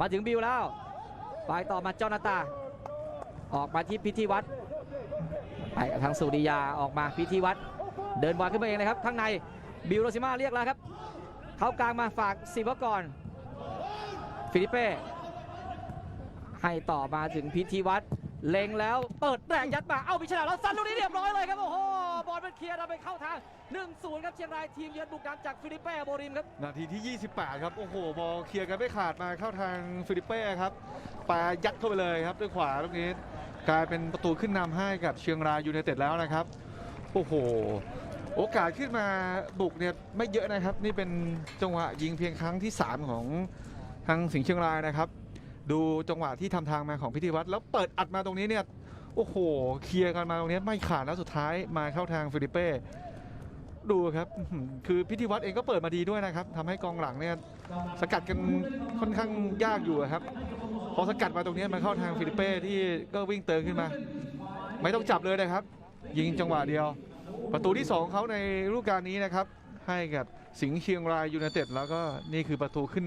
มาถึงบิวแล้วไปต่อมาเจอนาตา ออกมาที่พิธีวัตรไปทางสุริยาออกมาพิธีวัตรเดินบอลขึ้นมาเองนะครับ ข้างในบิวโรซิมาเรียกแล้วครับ เข้ากลางมาฝากศิวกรฟิลิเป้ให้ต่อมาถึงพิธีวัตร เล็งแล้วเปิดแรงยัดมา เอ้าพิชนาแล้วซันลูกนี้เรียบร้อยเลยครับ โอ้โห บอลเป็นเคลียร์เราไปเข้าทาง 1-0 ครับเชียงรายทีมเยือนบุกนำจากฟิลิปเป้โบริมครับ นาทีที่ 28 ครับ โอ้โห บอลเคลียร์กันไม่ขาดมาเข้าทางฟิลิปเป้ครับปายัดเข้าไปเลยครับด้วยขวาลูกนี้กลายเป็นประตูขึ้นนำให้กับเชียงรายยูไนเต็ดแล้วนะครับ โอ้โห โอกาสขึ้นมาบุกเนี่ยไม่เยอะนะครับ นี่เป็นจังหวะยิงเพียงครั้งที่ 3 ของทางสิงห์เชียงรายนะครับ ดูจังหวะที่ทำทางมาของพิธีวัตรแล้วเปิดอัดมาตรงนี้เนี่ยโอ้โหเคลียร์กันมาตรงนี้ไม่ขาดแล้วสุดท้ายมาเข้าทางฟิลิปเป้ดูครับคือพิธีวัตรเองก็เปิดมาดีด้วยนะครับทำให้กองหลังเนี่ยสกัดกันค่อนข้างยากอยู่ครับ พอสกัดมาตรงนี้มันเข้าทางฟิลิปเป้ที่ก็วิ่งเติมขึ้นมา ไม่ต้องจับเลยนะครับ ยิงจังหวะเดียว ประตูที่ 2เขาในฤดูกาลนี้นะครับ ให้กับสิงห์เชียงรายยูไนเต็ดแล้วก็นี่คือประตูขึ้น